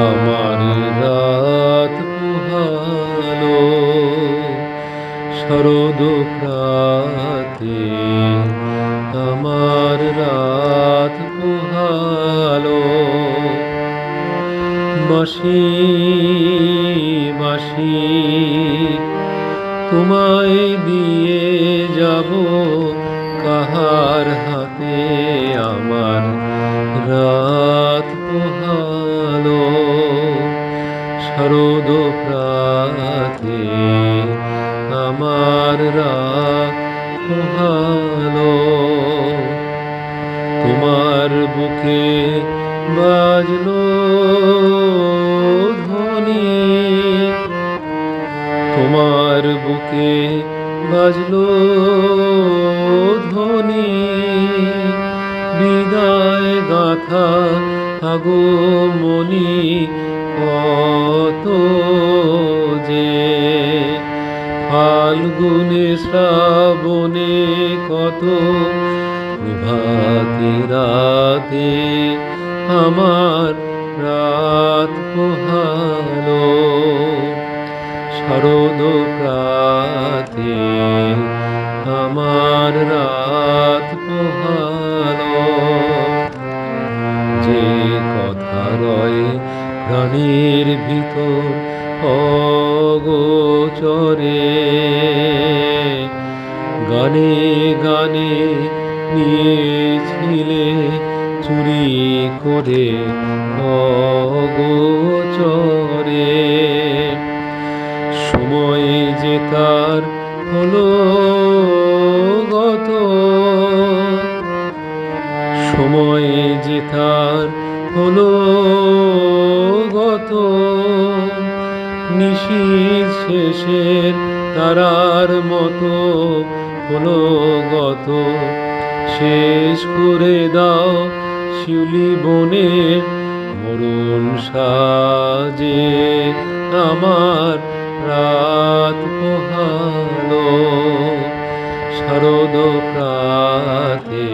আমার রাত পুহালো শরদ প্রাতে আমার রাত পুহালো মাসি বাসি তোমায় দিয়ে যাব। কাহার হাতে আমার রাত পোহা শারদ প্রাতে আমার পোহালো তোমার বুকে বাজলো ধ্বনি। তোমার বুকে বাজলো ধ্বনি। আগমনি কত যে ফাল্গুনে শ্রাবণে কত প্রভাতে রাতে আমার রাত পোহালো। শারদ প্রাতে আমার রাত প্রাণীর ভিতর অগোচরে গানে গানে নিয়েছিলে চুরি করে অগোচরে সময় যে তার হলো গত, সময় যে তার হলো গত নিশির শেষের তারার মতো হলো গত শেষ করে দাও শিউলি বনের মরুণ সাজে আমার রাত পোহালো। শারদ প্রাতে